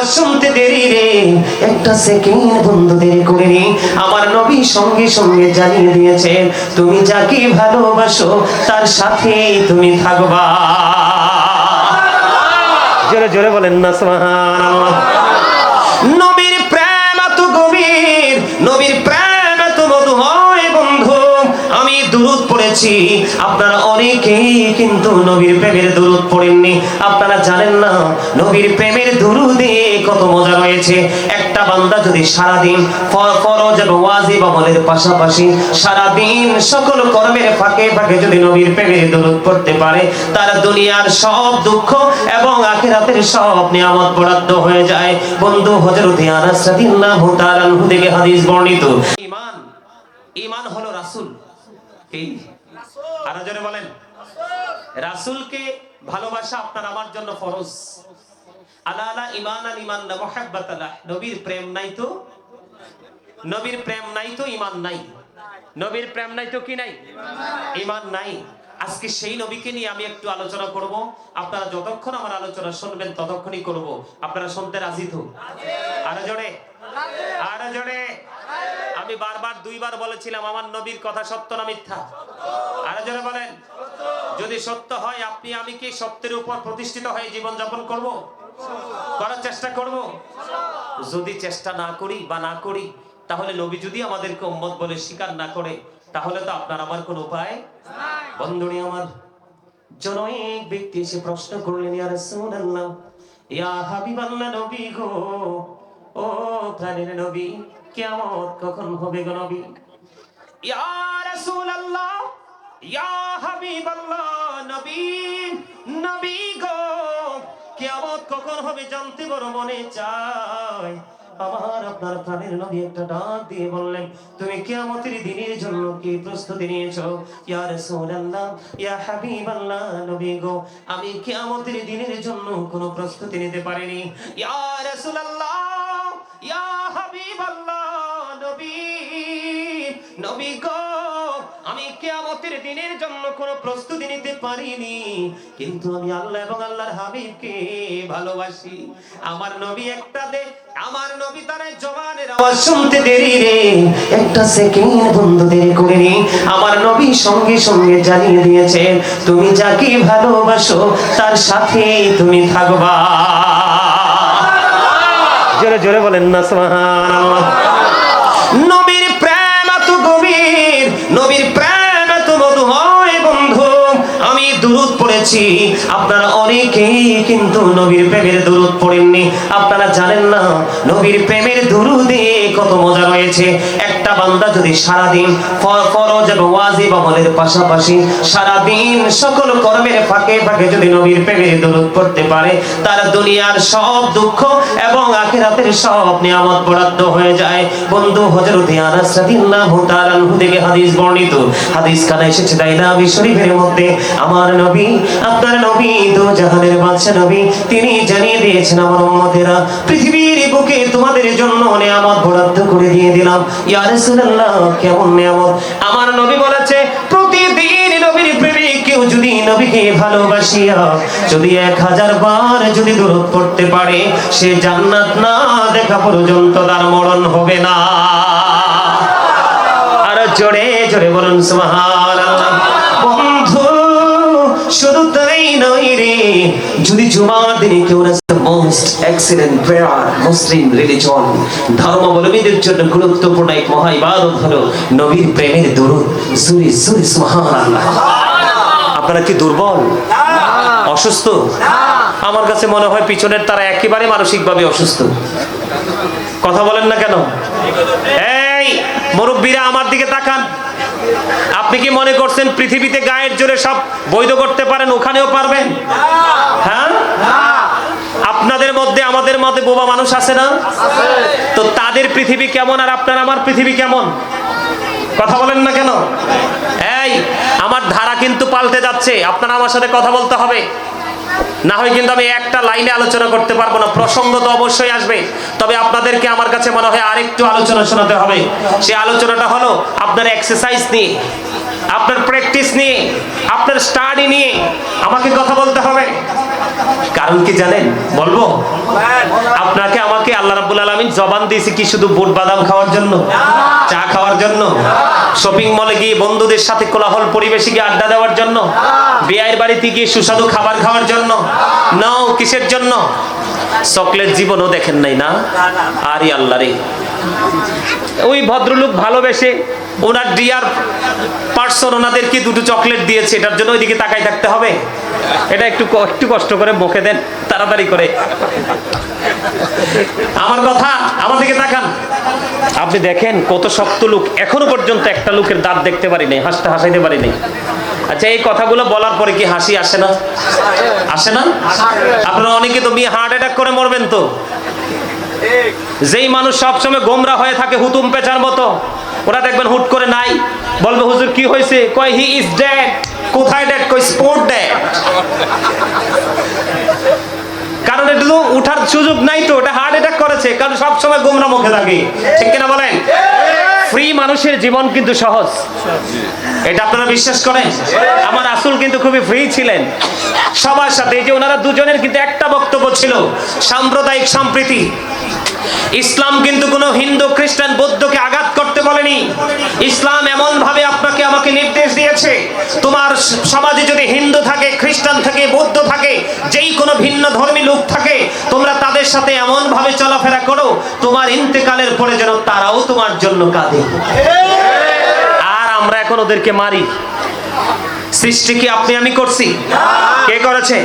আওয়াজ শুনতে দেরি রে। একটা সেকেন্ড বন্ধু দেরি আমার নবী সঙ্গে সঙ্গে জানিয়ে তুমি যাকে ভালোবাসো, তার সাথেই তুমি থাকবা। জোরে জোরে বলেন না, সুবহানাল্লাহ। নবীর প্রেম এত গভীর, নবীর প্রেম দুরুদ পড়েছি। আপনারা অনেকেই কিন্তু নবীর প্রেমের দুরুদ পড়েননি। আপনারা জানেন না, নবীর প্রেমের দুরুদে কত মজা রয়েছে। একটা বান্দা যদি সারাদিন ফরজ এবং ওয়াজিব আমলের পাশাপাশি সারাদিন সকল কর্মের ফাঁকে ফাঁকে যদি নবীর প্রেমের দুরুদ পড়তে পারে, তার দুনিয়ার সব দুঃখ এবং আখিরাতের সব নিয়ামত বরাদ্দ হয়ে যায়। বন্ধু হযরত আনাস রাদিয়াল্লাহু তাআলা থেকে হাদিস বর্ণিত ঈমান ঈমান হলো রাসূল কি আরও জোরে বলেন। রাসূলকে ভালোবাসা আপনার আমার জন্য ফরজ। আলা আলা ঈমান আল ঈমান লা। মুহাব্বাতাল্লাহ নবীর প্রেম নাই তো? নবীর প্রেম নাই তো? ঈমান নাই। নবীর প্রেম নাই তো কি নাই? ঈমান নাই। আজকে সেই নবীকে নিয়ে আমি একটু আলোচনা করব। আপনারা যতক্ষণ আমার আলোচনা শুনবেন ততক্ষণই করব। আপনারা শুনতে রাজি তো? আরও জোরে। আরও জোরে। আমি বারবার দুইবার বলেছিলাম, আমার নবীর কথা সত্য না মিথ্যা? আরও জোরে বলেন। যদি সত্য হয়, আপনি, আমি কি সত্যের উপর প্রতিষ্ঠিত হয়ে জীবন যাপন করব? করার চেষ্টা করব? যদি চেষ্টা না করি বা না করি, তাহলে নবী যদি আমাদেরকে উম্মত বলে স্বীকার না করে, তাহলে তো আপনার আমার কোনো উপায় বন্ধুরি আমার, জনৈক ব্যক্তি এসে প্রশ্ন করলেন, ইয়া রাসূলুল্লাহ, ইয়া হাবিবাল্লাহ নবী গো ও প্রাণের নবী, কিয়ামত কখন হবে গো নবী? ইয়া ইয়া নবী নবী গো কখন হবে জানতে বড় মনে আপনার নবী একটা ডাক দিয়ে বললেন, তুমি কিয়ামতের দিনের জন্য কি প্রস্তুতি নিয়েছো? ইয়া রাসূলুল্লাহ, ইয়া হাবিবাল্লাহ, নবী গো, আমি কিয়ামতের দিনের জন্য কোনো প্রস্তুতি নিতে পারিনি। ইয়া রাসূলুল্লাহ নবী গো, আমি দিনের জন্য কোনো প্রস্তুতি নিতে পারিনি। কিন্তু আমি আল্লাহ এবং আল্লাহর হাবিবকে ভালোবাসি। আমার নবী একটা দে, আমার নবী আওয়াজ শুনতে দেরি রে। একটা সেকেন্ড বন্ধু দেরি আমার নবী সঙ্গে সঙ্গে জানিয়ে দিয়েছে তুমি যাকে ভালোবাসো, তার সাথে তুমি থাকবা। জোরে জোরে বলেন না, সুবহানাল্লাহ। নবীর দুরুদ আপনারা অনেকেই কিন্তু নবীর প্রেমের দুরুদ পড়েননি। আপনারা জানেন না, নবীর প্রেমের দুরুদে কত মজা রয়েছে। একটা বান্দা যদি সারাদিন ফরজ এবং ওয়াজিব আমলের পাশাপাশি সারাদিন সকল কর্মের ফাঁকে ফাঁকে যদি নবীর প্রেমের দুরুদ পড়তে পারে, তার দুনিয়ার সব দুঃখ এবং আখিরাতের সব নিয়ামত বরাদ্দ হয়ে যায়। বন্ধু, হযরত আনাস রাদিয়াল্লাহু তাআলা থেকে হাদিস বর্ণিত। হাদিস কানা এসেছে দাইলাবি শরীফের মধ্যে, আমার নবী আপনার নবী দু জাহানের বাদশা নবী, তিনি জানিয়ে দিয়েছেন, আমার উম্মতেরা, পৃথিবীর বুকে তোমাদের জন্য নিয়ামত বরাদ্দ করে দিয়ে দিলাম। ইয়া রাসূলুল্লাহ, কেমন নিয়ামত? আমার নবী বলেছে, প্রতিদিন নবীর প্রেমে কেউ যদি নবীকে ভালোবাসিয়া, যদি এক হাজার বার যদি দূরত করতে পারে, সে জান্নাত না দেখা পর্যন্ত তার মরণ হবে না। আর জোরে জোরে বলুন বন্ধু শুধু তাই নয় রে। যদি জুমার দিনে কেউ most excellent prayer Muslim religion ধর্মাবলম্বীদের জন্য গুরুত্বপূর্ণ এক মহা ইবাদত হলো নবীর প্রেমের সুরি সুরি আপনারা কি দুর্বল? অসুস্থ? আমার কাছে মনে হয় পিছনের তারা একেবারে মানসিকভাবে অসুস্থ। কথা বলেন না কেন? এই, মুরব্বীরা আমার দিকে তাকান। আপনি কি মনে করছেন পৃথিবীতে গায়ের জোরে সব বৈধ করতে পারেন? ওখানেও পারবেন? হ্যাঁ? আপনাদের মধ্যে, আমাদের মধ্যে বোবা মানুষ আছে না? তো তাদের পৃথিবী কেমন আর আপনার আমার পৃথিবী কেমন? কথা বলেন না কেন? এই, আমার ধারা কিন্তু পাল্টে যাচ্ছে। আপনারা আমার সাথে কথা বলতে হবে। না হয় কিন্তু আমি একটা লাইনে আলোচনা করতে পারব না, প্রসঙ্গ তো অবশ্যই আসবে। তবে আপনাদেরকে আমার কাছে মনে হয় আরেকটু আলোচনা শোনাতে হবে। সেই আলোচনাটা হলো আপনার এক্সারসাইজ নিয়ে, আপনার প্র্যাকটিস নিয়ে, আপনার স্টাডি নিয়ে আমাকে কথা বলতে হবে। কারণ কি জানেন? বলব? আপনাকে, আমাকে আল্লাহ রাব্বুল আলামিন জবান দিয়েছে কি শুধু বুট বাদাম খাওয়ার জন্য? চা খাওয়ার জন্য? শপিং মলে গিয়ে বন্ধুদের সাথে কোলাহল পরিবেশে গিয়ে আড্ডা দেওয়ার জন্য? বিয়ের বাড়িতে গিয়ে সুস্বাদু খাবার খাওয়ার জন্য? নাও কিসের জন্য? চকলেট জীবনও দেখেন নাই না? আরে আল্লাহ রে। ওই ভদ্রলোক ভালোবেসে ওনার ডিয়ার পার্সন ওনাদেরকে দুটো চকলেট দিয়েছে, এটার জন্য ওইদিকে তাকাই থাকতে হবে? এটা একটু একটু কষ্ট করে মুখে দেন, তাড়াতাড়ি করে। আমার কথা, আমার দিকে তাকান। আপনি দেখেন কত শক্ত লোক, এখনও পর্যন্ত একটা লোকের দাঁত দেখতে পারি নাই হাসতে হাসাইতে পারি নাই আচ্ছা এই কথাগুলো বলার পরে কি হাসি আসে না? আসে না? আপনারা অনেকে তো হার্ট অ্যাটাক করে মরবেন তো। যেই মানুষ সবসময় গোমরা হয়ে থাকে, হুতুম পেঁচার মতো। ওরা দেখবেন হুট করে নাই। বলবে, হুজুর, কি হয়েছে? কয়, হি ইজ ডেড। কোথায় ডেড? কই স্পোর্ট ডেড। কারণ এটা তো উঠার সুযোগ নাই তো হার্ট অ্যাটাক করেছে, কারণ সব সময় গোমরা মুখে থাকে। ঠিক কিনা বলেন? ফ্রি মানুষের জীবন কিন্তু সহজ। এটা আপনারা বিশ্বাস করেন? আমার আসল কিন্তু খুবই ফ্রি ছিলেন। সবার সাথে যে ওনারা দুজনের কিন্তু একটা বক্তব্য ছিল, সাম্প্রদায়িক সম্প্রীতি। ইসলাম কিন্তু কোনো হিন্দু, খ্রিস্টান, বৌদ্ধকে আঘাত করতে বলেনি। ইসলাম এমন ভাবে আপনাকে আমাকে নির্দেশ দিয়েছে। তোমার সমাজে যদি হিন্দু থাকে, খ্রিস্টান থাকে, বৌদ্ধ থাকে, যেই কোনো ভিন্ন ধর্মী লোক থাকে, তোমরা তাদের সাথে এমন ভাবে চলাফেরা করো, তোমার ইন্তেকালের পরে যেন তারাও তোমার জন্য কাঁদে। আর আমরা এখন ওদেরকে মারি। সৃষ্টি কি আপনি আমি করছি? কে করেছে?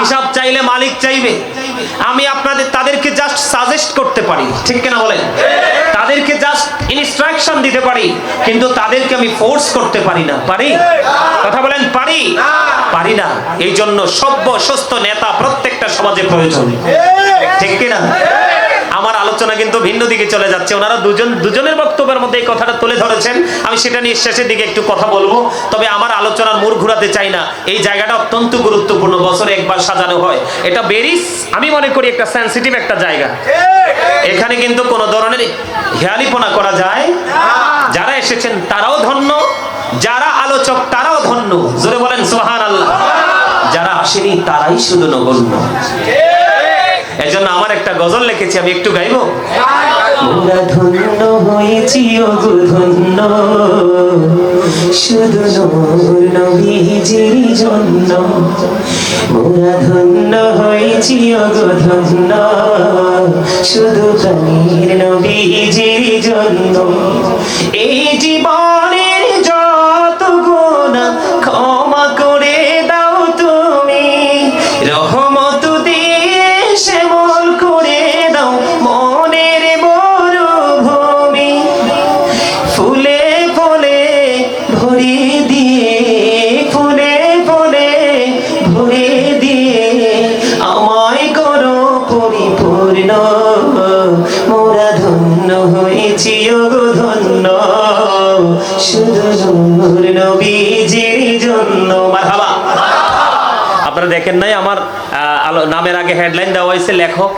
হিসাব চাইলে মালিক চাইবে। আমি আপনাদের তাদেরকে জাস্ট সাজেস্ট করতে পারি। ঠিক কিনা বলেন? তাদেরকে জাস্ট ইনস্ট্রাকশন দিতে পারি, কিন্তু তাদেরকে আমি ফোর্স করতে পারি না। পারি? কথা বলেন, পারি? পারি না। এই জন্য সভ্য সুস্থ নেতা প্রত্যেকটা সমাজে প্রয়োজন। ঠিক কিনা? আলোচনা কিন্তু ভিন্ন দিকে চলে যাচ্ছে। ওনারা দুজন, দুজনের বক্তব্যের মধ্যে এই কথাটা তুলে ধরেছেন। আমি সেটা নিয়ে শেষের দিকে একটু কথা বলব। তবে আমার আলোচনার মূর ঘুরাতে চাই না। এই জায়গাটা অত্যন্ত গুরুত্বপূর্ণ। বছরে একবার সাজানো হয়। এটা বেরিস, আমি মনে করি একটা সেন্সিটিভ একটা জায়গা। এখানে কিন্তু কোনো ধরনের হেয়ালিপনা করা যায়। যারা এসেছেন তারাও ধন্য। যারা আলোচক, তারাও ধন্য। জোরে বলেন সোহান আল্লাহ যারা আসেনি, তারাই শুধু নগণ্য। এজন্য আমার একটা গজল লিখেছি, আমি একটু গাইবো? ধন্য হয়েছি শুধু জন্য। জন্য। এই জীবনের যত গুণা নামের আগে হেডলাইন দেওয়া হয়েছে লেখক।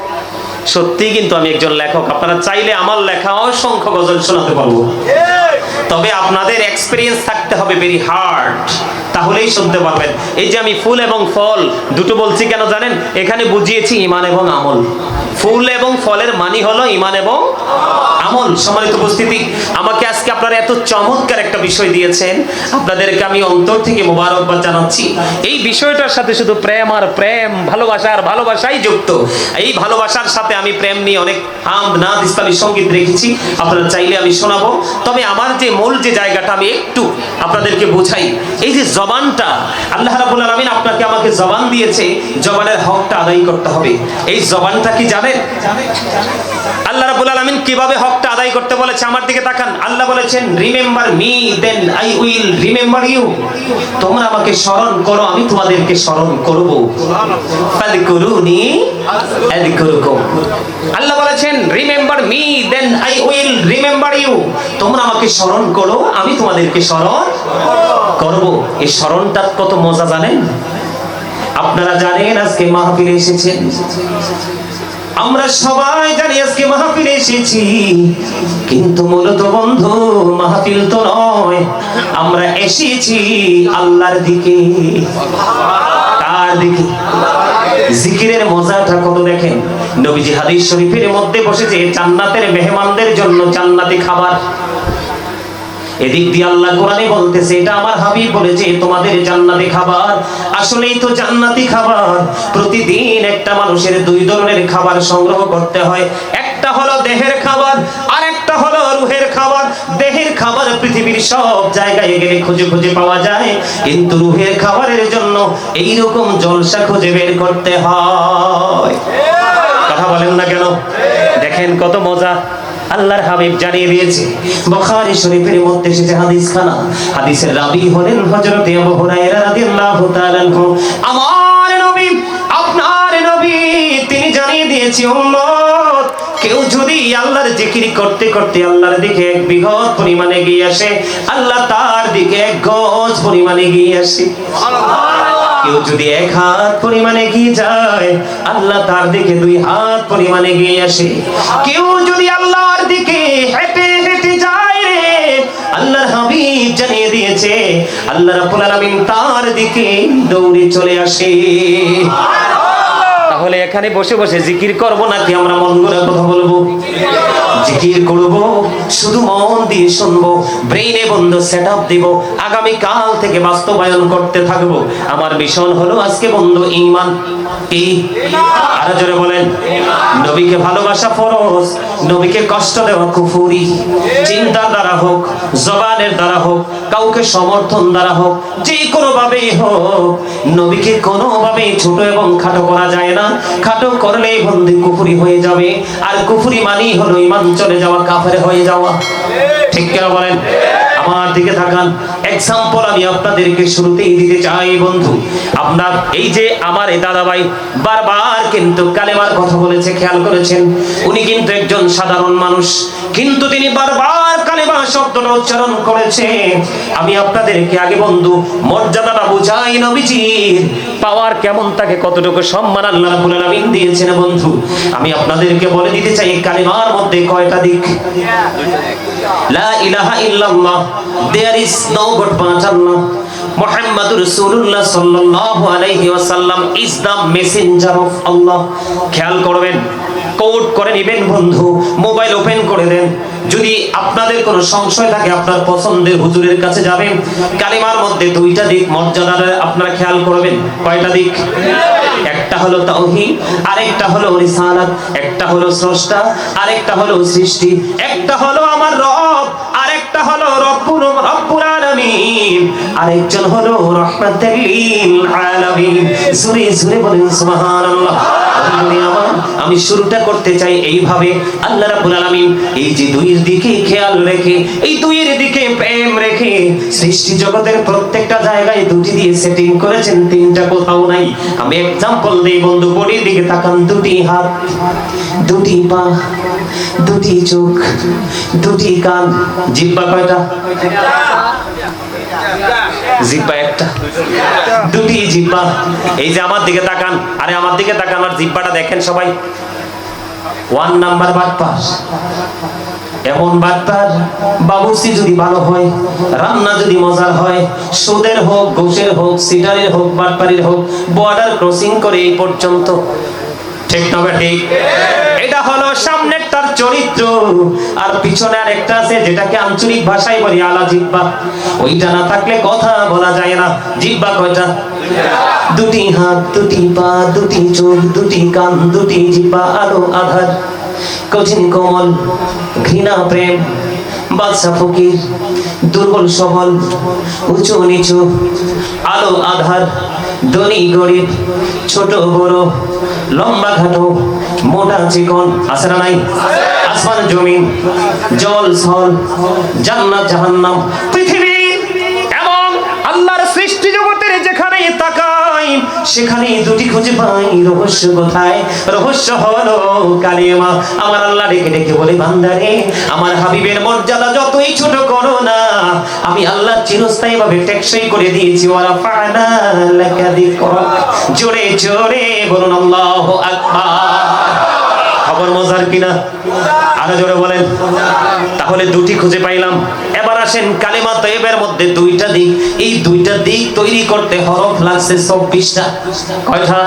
সত্যি কিন্তু আমি একজন লেখক। আপনারা চাইলে আমার লেখা অসংখ্য গজল শোনাতে পারব। তবে আপনাদের এক্সপিরিয়েন্স থাকতে হবে ভেরি হার্ড তাহলেই শুনতে পারবেন। এই যে আমি ফুল এবং ফল, দুটো বলছি কেন জানেন? এখানে বুঝিয়েছি ইমান এবং আমল। ফুল এবং ফলের মানি হলো ইমান এবং আমল। সম্মানিত উপস্থিতি, আমাকে আজকে আপনারা এত চমৎকার একটা বিষয় দিয়েছেন। আপনাদেরকে আমি অন্তর থেকে মোবারকবাদ জানাচ্ছি। এই বিষয়টার সাথে শুধু প্রেম আর প্রেম, ভালোবাসা আর ভালোবাসাই যুক্ত। এই ভালোবাসার সাথে আমি প্রেম নিয়ে অনেক হাম নাদ ইসলামী সংগীত রেখেছি। আপনারা চাইলে আমি শোনাবো। তবে আমার যে মূল যে জায়গাটা, আমি একটু আপনাদেরকে বোঝাই। এই যে জবানটা আল্লাহ রাবুল আলমিন আপনাকে আমাকে জবান দিয়েছে, জবানের হকটা আদায় করতে হবে। এই জবানটা কি জানেন? আল্লাহ রাবুল আলমিন কীভাবে হকটা আদায় করতে বলেছে? আমার দিকে তাকান। আল্লাহ বলেছেন remember me then I will remember you তোমরা আমাকে স্মরণ করো, আমি তোমাদেরকে স্মরণ করব। ফাদকুরুনি আযকুরুকুম। আল্লাহ বলেছেন remember me then I will remember you তোমরা আমাকে স্মরণ করো, আমি তোমাদেরকে স্মরণ করব। এই স্মরণটা কত মজা জানেন? আপনারা জানেন আজকে মাহফিলে এসেছেন আমরা সবাই জানি আজকে মাহফিলে এসেছি। কিন্তু মূলত বন্ধু, মাহফিল তো নয়, আমরা এসেছি আল্লাহর দিকে। কার দিকে? জিকিরের মজাটা কত দেখেন? নবীজি হাদিস শরীফের মধ্যে বসেছে, জান্নাতের মেহমানদের জন্য জান্নাতি খাবার। এদিক দিয়ে আল্লাহ কোরআনে বলতেছে, এটা আমার হাবিব বলেছে, তোমাদের জান্নাতি খাবার। আসলেই তো জান্নাতি খাবার। প্রতিদিন একটা মানুষের দুই ধরনের খাবার সংগ্রহ করতে হয়। একটা হলো দেহের খাবার, আর একটা হলো রুহের খাবার। দেহের খাবার পৃথিবীর সব জায়গায় গেলে খুঁজে খুঁজে পাওয়া যায়। কিন্তু রুহের খাবারের জন্য এই রকম জলসা খুঁজে বের করতে হয়। কথা বলেন না কেন? দেখেন কত মজা। আল্লাহর হাবিব জানিয়ে দিয়েছে, বুখারী শরীফের মধ্যে এসেছে হাদিস খানা। হাদিসের রাবি হলেন হযরত আবু হুরায়রা রাদিয়াল্লাহু তাআলা আনহু। আমার নবী, আপনার নবী, তিনি জানিয়ে দিয়েছে, উম্মত, কেউ যদি আল্লাহর জিকির করতে করতে আল্লাহর দিকে এক বিঘত পরিমাণে গিয়ে আসে, আল্লাহ তার দিকে এক গজ পরিমাণে গিয়ে আসে। কেউ যদি এক হাত পরিমাণে গিয়ে যায়, আল্লাহ তার দিকে দুই হাত পরিমাণে গিয়ে আসে। কেউ যদি হেঁটে হেঁটে যায় রে। আল্লাহর হাবিব জানিয়ে দিয়েছে, আল্লাহ রাব্বুল আলামিন তার দিকে দৌড়ে চলে আসে। তাহলে এখানে বসে বসে জিকির করব নাকি আমরা মন করে কথা বলব? জিকির করব, শুধু মন দিয়ে শুনব, ব্রেইনে বন্ধ সেট আপ দিব আগামী কাল থেকে বাস্তবায়ন করতে থাকব। আমার মিশন হলো আজকে বন্ধু ঈমান কি? আরও জোরে বলেন। নবীকে ভালোবাসা ফরজ, নবীকে কষ্ট দেওয়া কুফুরি। চিন্তার দ্বারা হোক, জবানের দ্বারা হোক, কাউকে সমর্থন দ্বারা হোক যে কোনো ভাবেই হোক, নবীকে কোনো ভাবে ছোট এবং খাটো করা যায় না। খাটো করলেই বন্দি কুফুরি হয়ে যাবে। আর কুফুরি মানেই হলো ইমান চলে যাওয়া, কাফের হয়ে যাওয়া। ঠিক কেন বলেন? আমার দিকে থাকান এক্সাম্পল আমি আপনাদেরকে শুরুতেই দিতে চাই, বন্ধু। আপনার এই যে আমার এই দাদাভাই বারবার কিন্তু কালেমার কথা বলেছে, খেয়াল করেছেন? উনি কিন্তু একজন সাধারণ মানুষ, কিন্তু তিনি বারবার কালেমা শব্দটা উচ্চারণ করেছে। আমি আপনাদেরকে আগে, বন্ধু, মর্যাদাটা বুঝাই নবীজির পাওয়ার কেমন, তাকে কতটুকু সম্মান আল্লাহ রাব্বুল আলামিন দিয়েছেন, বন্ধু? আমি আপনাদেরকে বলে দিতে চাই কালেমার মধ্যে কয়টা দিক? আল্লাহ খেয়াল করবেন কোড করে নেবেন বন্ধু মোবাইল ওপেন করে দেন। যদি আপনাদের কোনো সংশয় থাকে, আপনার পছন্দের হুজুরের কাছে যাবেন, কালিমার মধ্যে দুইটা দিক মর্যাদার আপনারা খেয়াল করবেন। কয়টা দিক? একটা হলো তাওহীদ আরেকটা হলো রিসালাত, একটা হলো স্রষ্টা, আরেকটা হলো সৃষ্টি, একটা হলো আমার রব, আরেকটা হলো রব্বুর রব্বুল আলামিন। আরেকজন হলো রাহমাতুল লিল আলামিন। জোরে জোরে বলেন, সুবহানাল্লাহ। আমি শুরুটা করতে চাই এইভাবে। আল্লাহ রাব্বুল আলামিন এই যে দুইয়ের দিকে খেয়াল রেখে, এই দুইয়ের দিকে প্রেম রেখে সৃষ্টি জগতের প্রত্যেকটা জায়গায় দুটি দিয়ে সেটিং করেছেন, তিনটা কোথাও নাই। আমি এক্সাম্পল দিই বন্ধু, বডির দিকে তাকান, দুটি হাত, দুটি পা, দুটি চোখ, দুটি কান। জিব্বা কয়টা? জিব্বা একটা? দুটি জিব্বা এই যে আমার দিকে তাকান। আরে আমার দিকে তাকান আর জিব্বাটা দেখেন সবাই। ওয়ান নাম্বার বাটপাস এমন বাটপার বাবুর্চি যদি ভালো হয়, রান্না যদি মজার হয়, সুদের হোক, ঘুষের হোক, সিটারের হোক, বাটপারির হোক বর্ডার ক্রসিং করে এই পর্যন্ত। ঠিক না ঠিক? এটা হলো সামনের তার চরিত্র। আর পিছনে আর একটা আছে, যেটাকে আঞ্চলিক ভাষায় বলি, আলা জিব্বা। ওইটা না থাকলে কথা বলা যায় না। জিব্বা কয়টা? দুটি হাত, দুটি পা, দুটি চোখ, দুটি কান, দুটি জিব্বা, আলো, আধার। কঠিন কোমল, ঘৃণা, প্রেম, বাদশা, ফকির, দুর্বল সবল উঁচু নিচু আলো, আধার। ছোট, বড়, লম্বা খাটো মোটা চিকন, আছে না নাই? আসমান, জমিন, জল সল জান্নাত, জাহান্নাম, পৃথিবী এবং আল্লাহর সৃষ্টি জগতের যেখানে তাকাই সেখানে দুটি খুঁজে পাই রহস্য কোথায়? রহস্য হলো, কালিমা, আমার আল্লাহ রেখে ডেকে বলে, বান্দারে, আমার হাবিবের মর্যাদা যতই ছোট করো না, আমি আল্লাহ চিরস্থায়ী ভাবে টেকসই করে দিয়েছি। ওরা ফানা লাকা যিকরাক জোরে জোরে বলুন, আল্লাহু আকবার। খবর মজার কিনা? আরও জোরে বলেন। তাহলে দুটি খুঁজে পাইলাম। এবার আসেন কালিমা তৈবের মধ্যে দুইটা দিক। এই দুইটা দিক তৈরি করতে হরফ লাগছে চব্বিশটা। কয়টা?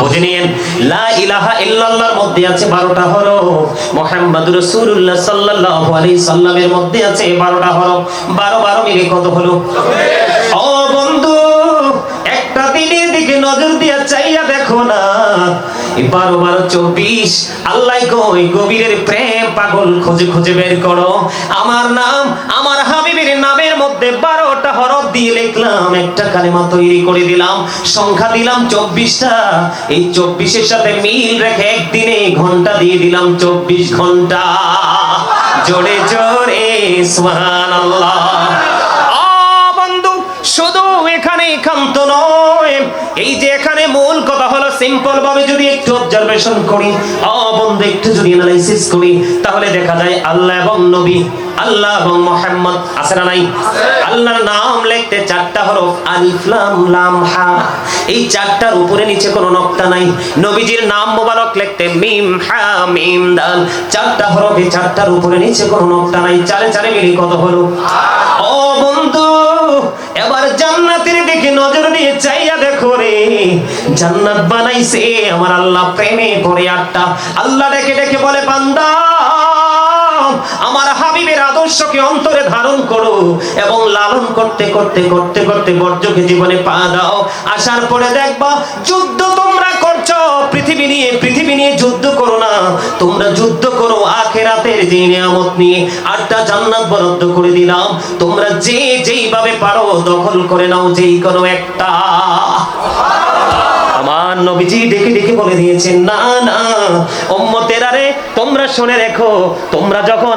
বুঝে নিয়েন। লা ইলাহা ইল্লাল্লাহর মধ্যে আছে বারোটা হরফ। মোহাম্মদ রসুল্লাহ সাল্লাল্লাহু আলাইহি সাল্লামের মধ্যে আছে বারোটা হরফ। বারো বারো মিলে কত হলো? ও দিকে নজর দিয়া চাইয়া দেখো না। বারো বারো চব্বিশ, আল্লাহ কই, গভীরের প্রেম পাগল খুঁজে খুঁজে বের করো। আমার নাম, আমার হাবিবের নামের মধ্যে বারোটা হরফ দিয়ে লিখলাম, একটা কালেমা তৈরি করে দিলাম, সংখ্যা দিলাম চব্বিশটা। এই চব্বিশের সাথে মিল রেখে একদিনে ঘণ্টা দিয়ে দিলাম চব্বিশ ঘণ্টা। জোরে জোরে সুবহান আল্লাহ হলো সিম্পল ভাবে যদি একটু অবজারভেশন করি অ বন্ধু, একটু যদি অ্যানালাইসিস করি, তাহলে দেখা যায় আল্লাহ এবং নবী, আল্লাহ এবং মোহাম্মদ আছে না নাই? আল্লাহর নাম লিখতে চারটা হরফ, আলিফ, লাম লাম, হা। এই চারটার উপরে নিচে কোনো নকটা নাই। নবীজির নাম মোবারক লিখতে মিম, হা, মিম, দাল। চারটা হরফ এই চারটার উপরে নিচে কোনো নকটা নাই। চারে চারে মিলি কত হলো? ও বন্ধু। এবার জান্নাতের দিকে নজর দিয়ে চাইয়া দেখো রে। জান্নাত বানাইছে আমার আল্লাহ প্রেমে পড়ে আটটা আল্লাহ ডেকে ডেকে বলে, বান্দা, আমার হাবিবের আদর্শকে অন্তরে ধারণ করো এবং লালন করতে করতে করতে করতে বর্জকে জীবনে পা দাও। আসার পরে দেখবা, যুদ্ধ তোমরা করছ। পৃথিবী নিয়ে পৃথিবী নিয়ে করো তোমরা যুদ্ধ করো আখেরাতের যে নিয়ামত নিয়ে। আটটা জান্নাত বরাদ্দ করে দিলাম। তোমরা যে যেইভাবে পারো দখল করে নাও, যেই কোনো একটা।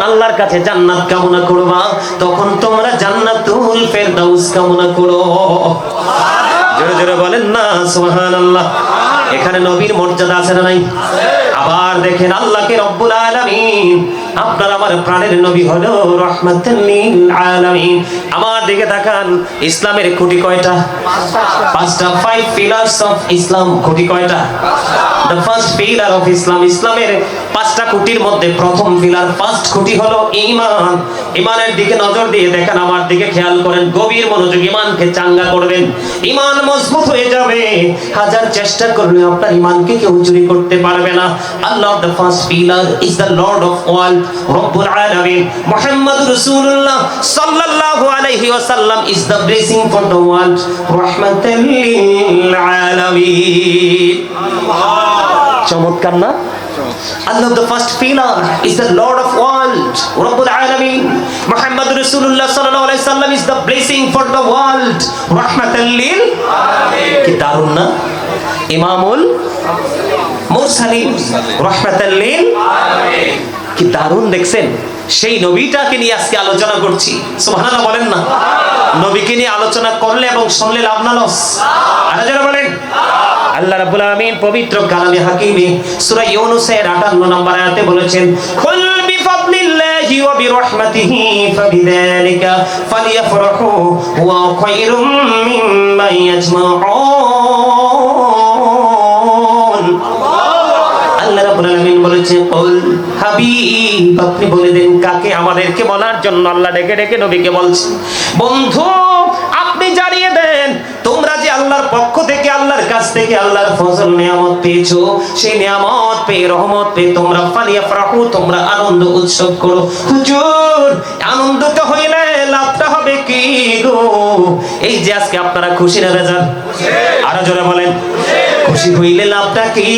আল্লাহর কাছে জান্নাত কামনা করবা, তখন তোমরা কামনা করো। না এখানে নবীর মর্যাদা আছে না নাই? আবার দেখেন আল্লাহকে রব্বুল আলামিন, আপনার আমার প্রাণের নবী হলো রহমাতুল লিল আলামিন। আমার দিকে তাকান, ইসলামের খুঁটি কয়টা? পাঁচটা। ফাইভ পিলার্স অফ ইসলাম খুঁটি কয়টা? The first pillar of Islam ইসলামের পাঁচটা খুঁটির মধ্যে প্রথম পিলার ফার্স্ট খুঁটি হলো ঈমান ঈমানের দিকে নজর দিয়ে দেখেন, আমার দিকে খেয়াল করেন, গভীর মনোযোগ ঈমানকে চাঙ্গা করবেন। ঈমান মজবুত হয়ে যাবে। হাজার চেষ্টা করলে আপনার ঈমানকে কেউ চুরি করতে পারবে না। Allah the first pillar is the lord of world রব্বুল আলামিন মুহাম্মদ রাসূলুল্লাহ সাল্লাল্লাহু আলাইহি ওয়াসাল্লাম is the blessing for the world রাহমাতাল লিল আলামিন চমৎকার না Allah the first pillar is the Lord of world Rabbul Alameen Muhammad Rasulullah sallallahu alaihi wasallam is the blessing for the world Rahmatan lil কি দারুণ না ইমামুল মুরসালিন, রহমাতাল লিল। কি দারুণ দেখছেন? সেই নবীটাকে নিয়ে আজকে আলোচনা করছি। সুবহানাল্লাহ বলেন না। নবীকে নিয়ে আলোচনা করলে এবং শুনলে লাভ না লস। আর যারা বলেন। আল্লাহ রাব্বুল আলামিন পবিত্র কালামে হাকিমে সূরা ইউনূসের 58 নম্বর আয়াতে বলেছেন, কুল বিফাদলিল্লাহি ওয়া বিরহমাতিহি ফাবিযালিকা ফালিয়াফরাহু, হুয়া খায়রুম মিম্মা ইয়াজমাউন। আপনি জন্য দেন, তোমরা যে আল্লাহর পক্ষ থেকে, আল্লাহর কাছ থেকে আল্লাহর ফজল, নিয়ামত পেয়েছ, সেই নিয়ামত পেয়ে, রহমত পেয়ে তোমরা ফালিয়া তোমরা আনন্দ উৎসব করো। হুজুর আনন্দটা হইলে লাভটা হবে কি গো? এই যে আজকে আপনারা খুশি না বেজার আরও জোরে বলেন। খুশি হইলে লাভটা কি?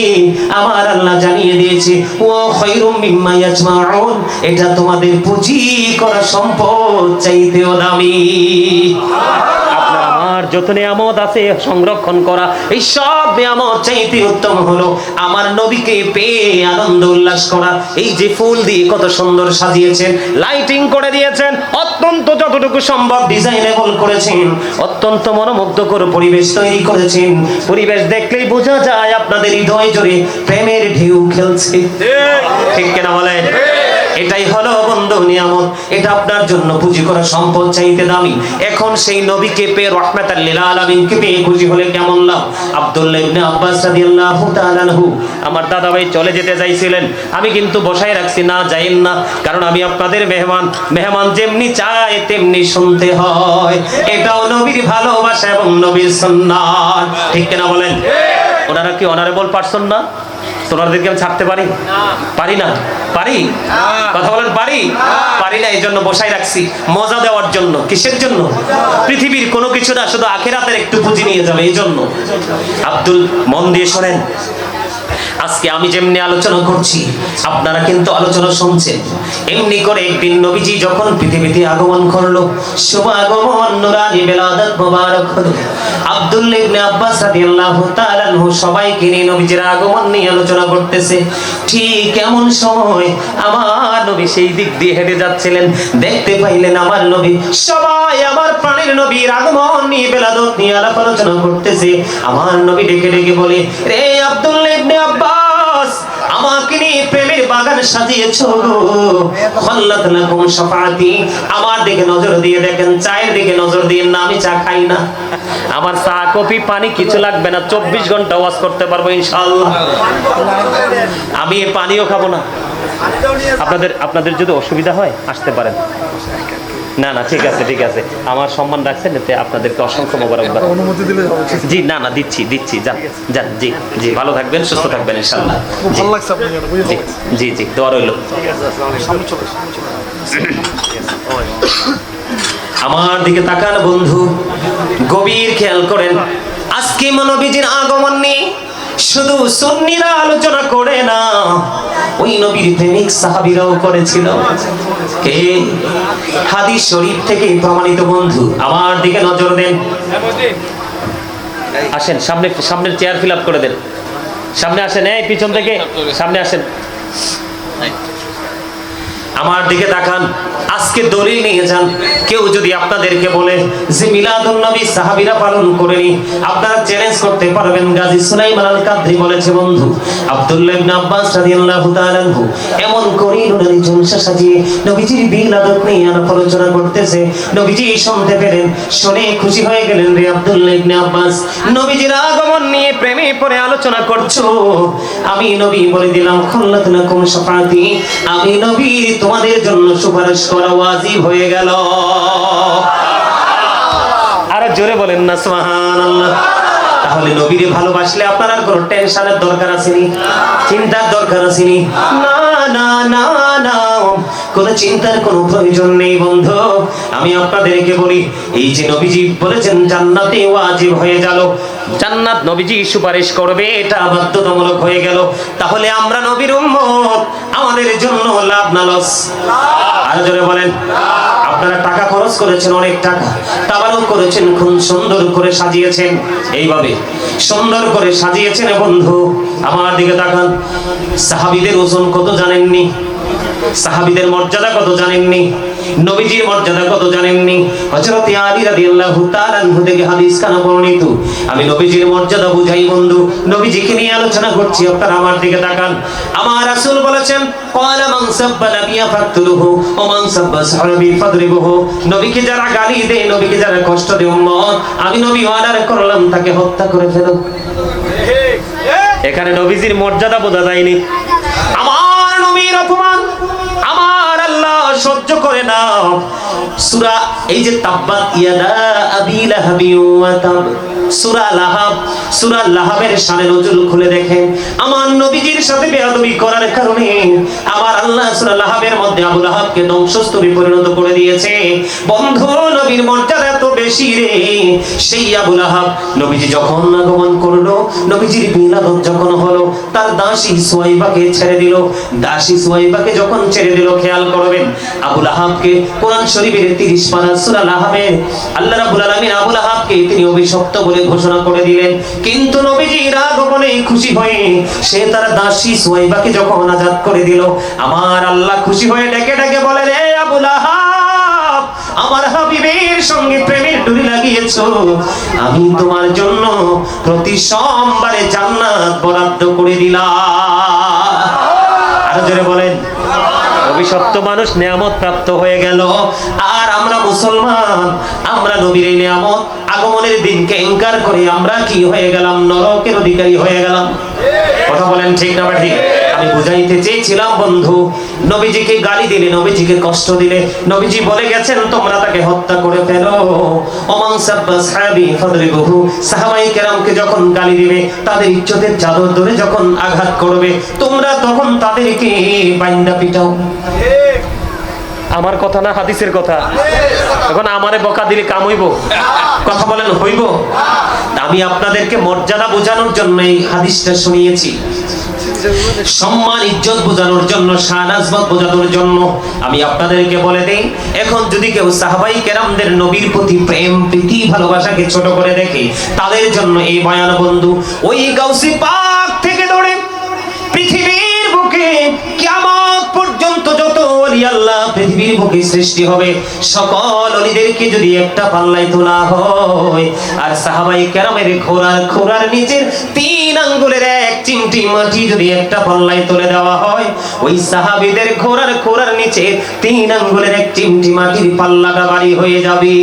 আমার আল্লাহ জানিয়ে দিয়েছে ও খৈরুম মিম্মা ইয়াজমাউন। এটা তোমাদের পুঁজি করা সম্পদ চাইতেও দামি। যত নিয়ামত আছে সংরক্ষণ করা, এই সব নিয়ামত চাইতে উত্তম হলো আমার নবীকে পেয়ে আনন্দ উল্লাস করা। এই যে ফুল দিয়ে কত সুন্দর সাজিয়েছেন, লাইটিং করে দিয়েছেন, অত্যন্ত যতটুকু সম্ভব ডিজাইনেবল করেছেন, অত্যন্ত মনোমুগ্ধকর পরিবেশ তৈরি করেছেন। পরিবেশ দেখলেই বোঝা যায় আপনাদের হৃদয় জুড়ে প্রেমের ঢেউ খেলছে। ঠিক কিনা বলেন? এটাই হলো বন্ধু নিয়ামত। এটা আপনার জন্য পুঁজি করা সম্পদ চাইতে দামি। এখন সেই নবীকে পেয়ে রহমাতাল লিল আলামিনকে পেয়ে খুশি হলে কেমন লাভ? আব্দুল্লাহ ইবনে আব্বাস রাদিয়াল্লাহু তাআলা আনহু আমার দাদা ভাই চলে যেতে চাইছিলেন। আমি কিন্তু বসাই রাখছি না যাইন না কারণ আমি আপনাদের মেহমান। মেহমান যেমনি চায় তেমনি শুনতে হয়। এটাও নবীর ভালোবাসা এবং নবীর সুন্নাত ঠিক কিনা বলেন? ওনারা কি অনারেবল পার্সন না? তোনাদেরকে আমি ছাড়তে পারি? পারি না? পারি? কথা বলেন পারি? পারি না এই জন্য বসাই রাখছি। মজা দেওয়ার জন্য কিসের জন্য? পৃথিবীর কোনো কিছু না শুধু আখেরাতের একটু পুঁজি নিয়ে যাবে এই জন্য আব্দুল মন দিয়ে শোনেন। আজকে আমি যেমনি আলোচনা করছি, আপনারা কিন্তু আলোচনা শুনছেন। এমনি করে একদিন নবীজি যখন পৃথিবীতে আগমন করল, শুভ আগমন, নুরানি বেলাদত মোবারক হলো। আব্দুল্লাহ ইবনে আব্বাস রাদিয়াল্লাহু তাআলা আনহু সবাইকে নিয়ে নবীজির আগমন নিয়ে আলোচনা করতেছে। ঠিক এমন সময় আমার নবী সেই দিক দিয়ে হেঁটে যাচ্ছিলেন। দেখতে পাইলেন আমার নবী সবাই আমার প্রাণের নবীর আগমন নিয়ে বেলাদত নিয়ে আলাপ আলোচনা করতেছে। আমার নবী ডেকে ডেকে বলে, রে আব্দুল্লাহ ইবনে আব্বাস, আমাকে নিয়ে প্রেমের বাগান লাকুম শাফাআতি। আমার দিকে নজর দিয়ে দেখেন, চায়ের দিকে নজর দিয়ে না, আমি চা খাই না। আমার চা, কফি, পানি কিছু লাগবে না, চব্বিশ ঘণ্টা ওয়াজ করতে পারব ইনশাআল্লাহ। আমি পানিও খাব না। আপনাদের আপনাদের যদি অসুবিধা হয়, আসতে পারেন। না না ঠিক আছে ঠিক আছে। আমার সম্মান রাখছেন এতে আপনাদেরকে অসংখ্য মোবারকবাদ। অনুমতি দিলে জি না না দিচ্ছি দিচ্ছি যান যান জি জি ভালো থাকবেন সুস্থ থাকবেন ইনশাল্লাহ ভালো লাগছে জি জি জি দোয়া রইল। আমার দিকে তাকান বন্ধু। গভীর খেয়াল করেন। আজকে মানবীজির আগমন নেই শুধু সুন্নিরা আলোচনা করে না, ওই নবীর প্রেমিক সাহাবীরাও করেছিল। কে? হাদিস শরীফ থেকে প্রমাণিত বন্ধু, আমার দিকে নজর দেন। আসেন, সামনে সামনের চেয়ার ফিল আপ করে দেন। সামনে আসেন, এই পিছন থেকে, সামনে আসেন। আমার দিকে তাকান। আজকে দলিল নিয়ে যান। কেউ যদি আপনাদেরকে বলে যে মিলাদুন নবী সাহাবীরা পালন করেনি, আপনারা চ্যালেঞ্জ করতে পারবেন। গাজী সুলাইমান আল কাদরি বলেছে, বন্ধু, আব্দুল্লাহ ইবনে আব্বাস রাদিয়াল্লাহু তাআলা এমন করে নুরানি জলসা সাজিয়ে নবীজির মিলাদত নিয়ে আলাপ আলোচনা করতেছে। নবীজি শুনতে পেলেন, শুনে খুশি হয়ে গেলেন রে আব্দুল্লাহ ইবনে আব্বাস। নবীজির আগমন নিয়ে প্রেমে পড়ে আলোচনা করছ। আমি নবী বলে দিলাম খল্লাত লাকুম শাফাতি আমি নবী তোমাদের জন্য সুপারিশ করা ওয়াজিব হয়ে গেল। আরও জোরে বলেন না, সুবহানাল্লাহ। তাহলে নবীরে ভালোবাসলে আপনার আর কোনো টেনশনের দরকার আসেনি চিন্তার দরকার আসেনি না না না। কোনো চিন্তার কোনো প্রয়োজন নেই, বন্ধু। আমি আপনাদেরকে বলি, এই যে নবীজি বলেছেন, জান্নাতে ওয়াজিব হয়ে গেল। জান্নাত নবীজি সুপারিশ করবে, এটা বাধ্যতামূলক হয়ে গেল। তাহলে আমরা নবীর উম্মত, আমাদের জন্য লাভ না লস? আর জোরে বলেন। আপনারা টাকা খরচ করেছেন অনেক টাকা তাবারও করেছেন খুব সুন্দর করে সাজিয়েছেন, এইভাবে সুন্দর করে সাজিয়েছেন বন্ধু। আমার দিকে তাকান। সাহাবীদের ওজন কত জানেননি? সাহাবীদের মর্যাদা কত জানেননি? নবীজির মর্যাদা কত জানেননি? হযরত আলী রাদিয়াল্লাহু তাআলা থেকে হাদিস কানা বর্ণিত। আমি নবীজির মর্যাদা বুঝাই বন্ধু। নবীজিকে নিয়ে আলোচনা করছি আপনারা আমার দিকে তাকান। আমার রাসূল বলেছেন ক্বালা মান সাব্বা নাবিয়া ফাকতুলুহু ওয়া মান সাব্বা সাহাবী ফাদরিবুহু। নবীকে যারা গালি দেয় নবীকে যারা কষ্ট দেয় উম্মত আমি নবী অর্ডার করলাম তাকে হত্যা করে ফেলো। এখানে নবীজির মর্যাদা বোঝা যায়নি। আমার নবীর অপমান আমার আল্লাহ সহ্য করে না। সুরা এই যে তাব্বাত ইয়াদা আবি লাহাবি ওয়া তাব। সূরা লাহাব, সূরা লাহাবের শানে নজরুল খুলে দেখেন আমার নবীজির সাথে বেয়াদবি করার কারণে আমার আল্লাহ সূরা লাহাবের মধ্যে আবু লাহাবকে ধ্বংসস্তূপে পরিণত করে দিয়েছে। বন্ধু, নবীর মর্যাদা এত বেশি রে। সেই আবু লাহাব নবীজি যখন আগমন করল, নবীজির মিলাদত যখন হলো, তার দাসী সুয়াইবাকে ছেড়ে দিল। দাসী সুয়াইবাকে যখন ছেড়ে দিল, খেয়াল করবেন, আবু লাহাবকে কোরআন শরীফের 30 পারা সূরা লাহাবে আল্লাহ রাব্বুল আলামিন আবু লাহাবকে তিনি অভিশপ্ত বলে ঘোষণা করে দিলেন। কিন্তু নবীজির আগমনে খুশি হয়ে সে তার দাসী সুয়াইবাকে যখন আজাদ করে দিল, আমার আল্লাহ খুশি হয়ে ডেকে ডেকে বলে রে আবু লাহাব, আমার হাবিবের সঙ্গে প্রেমের ডুরি লাগিয়েছো। আমি তোমার জন্য প্রতি সোমবারে জান্নাত বরাদ্দ করে দিলাম। আর জোরে বলেন অভিশপ্ত মানুষ নিয়ামত প্রাপ্ত হয়ে গেল। আর আমরা মুসলমান, আমরা নবীর এই নিয়ামত আগমনের দিনকে ইনকার করে আমরা কি হয়ে গেলাম? নরকের অধিকারী হয়ে গেলাম। কথা বলেন ঠিক না বা ঠিক? আমি বুঝাইতে চেয়েছিলাম, বন্ধু। নবীজিকে গালি দিলে, নবীজিকে কষ্ট দিলে। নবীজি বলে গেছেন, তোমরা তাকে হত্যা করে ফেলো। ওমান সাব্বা সাহাবি ফাদরিবহু, সাহাবাই কেরামকে যখন গালি দিবে, তাদের ইজ্জতের চাদর ধরে যখন আঘাত করবে, তোমরা তখন তাদেরকে বাইন্দা পিটাও। আমার কথা না, হাদিসের কথা? এখন আমারে বকা দিলে কাম হইব? কথা বলেন, হইব? আমি আপনাদেরকে মর্যাদা বোঝানোর জন্য এই হাদিসটা শুনিয়েছি। সম্মান, ইজ্জত বোঝানোর জন্য শাহনাজমত বোঝানোর জন্য আমি আপনাদেরকে বলে এখন যদি কেউ সাহাবাই কেরামদের নবীর প্রতি প্রেম, প্রীতি, ভালোবাসাকে ছোট করে দেখে, তাদের জন্য এই বয়ান, বন্ধু, ওই গাউসি পাক থেকে দৌড়ে, পৃথিবীর বুকে পর্যন্ত যত আল্লাহ পৃথিবীর বুকে সৃষ্টি হবে, সকল অলিদেরকে যদি একটা পাল্লায় তোলা হয়, আর সাহাবাই কেরামের খোরার খোরার নিচের তিন আঙ্গুলের এক চিমটি মাটি যদি একটা পাল্লায় তুলে দেওয়া হয় ওই সাহাবীদের খোরার খোরার নিচে তিন আঙ্গুলের এক চিমটি মাটির পাল্লাটা বাড়ি হয়ে যাবে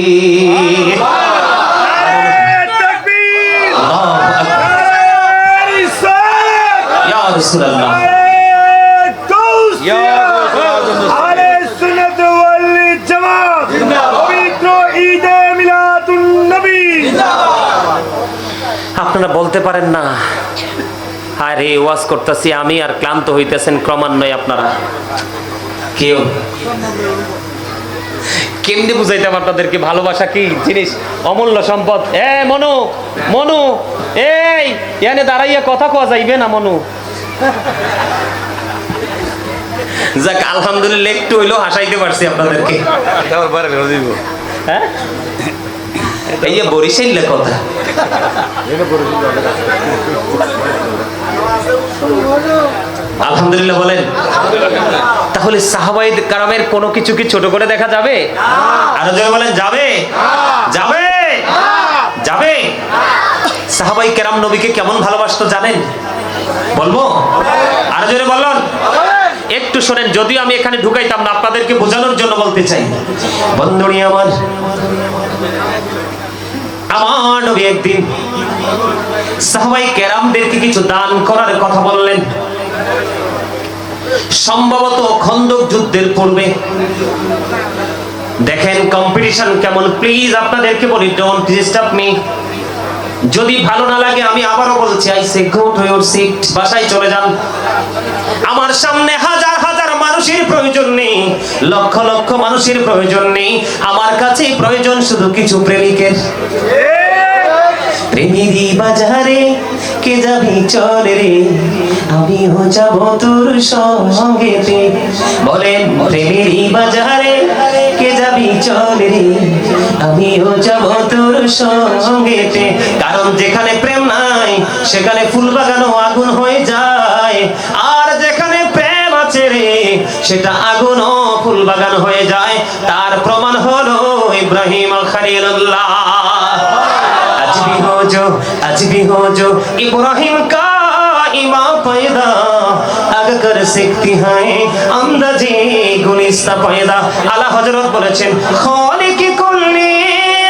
আল্লাহু আকবার। রাসূলুল্লাহ আপনারা বলতে পারেন না হায় রে ওয়াজ করতেছি আমি আর ক্লান্ত হইতেছেন ক্রমান্বয়ে আপনারা। কেউ? কেমনি বুঝাইতাম আপনাদেরকে ভালোবাসা কি জিনিস? অমূল্য সম্পদ। এ মনু মনু এই এনে দাঁড়াইয়া কথা কোয়া যাইবে না মনু? যাক আলহামদুলিল্লাহ একটু হইলেও হাসাইতে পারছি আপনাদেরকে। হ্যাঁ এই যে বরিশাইলে কথা। আলহামদুলিল্লাহ বলেন। তাহলে সাহাবাই কারামের কোনো কিছু কি ছোট করে দেখা যাবে? আরও জোরে বলেন, যাবে? যাবে? যাবে? সাহাবাই কেরাম নবীকে কেমন ভালোবাসতো জানেন? বলব? আরও জোরে বলুন। একটু শোনেন, যদিও আমি এখানে ঢুকাইতাম না, আপনাদেরকে বোঝানোর জন্য বলতে চাই। বন্ধুরি আমার আমার নবী একদিন সাহাবাই কেরামদেরকে কিছু দান করার কথা বললেন? সম্ভবত খন্দক যুদ্ধের পূর্বে। দেখেন কম্পিটিশন কেমন? প্লিজ আপনাদেরকে বলি ডোন্ট ডিস্টার্ব মি যদি ভালো না লাগে, আমি আবারও বলছি I say go to your seat বাসায় চলে যান। আমার সামনে হাজার হাজার মানুষের প্রয়োজন নেই, লক্ষ লক্ষ মানুষের প্রয়োজন নেই। আমার কাছে প্রয়োজন শুধু কিছু প্রেমিকের। প্রেমেরই বাজারে, কে যাবি চল রে? আমিও যাব তোর সঙ্গেতে। বলেন প্রেমেরই বাজারে, কে যাবি চল রে? আমিও যাব তোর সঙ্গেতে। কারণ যেখানে প্রেম নাই, সেখানে ফুল বাগানও আগুন হয়ে যায়। আর যেখানে প্রেম আছে রে, সেটা আগুনও ফুল বাগান হয়ে যায়। তার প্রমাণ হলো ইব্রাহিম খালিলুল্লাহ আজ বি হোজো আজ বি হোজো ইব্রাহিম কা ইমা পয়দা আগ কর শিখতি হায়, আন্দাজে গুলিস্তা পয়দা। আলা হযরত বলেছেন, খালিক কুল্লি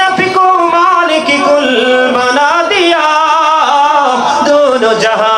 আপিকো মালিক কুল বানা দিয়া, দোনো জাহান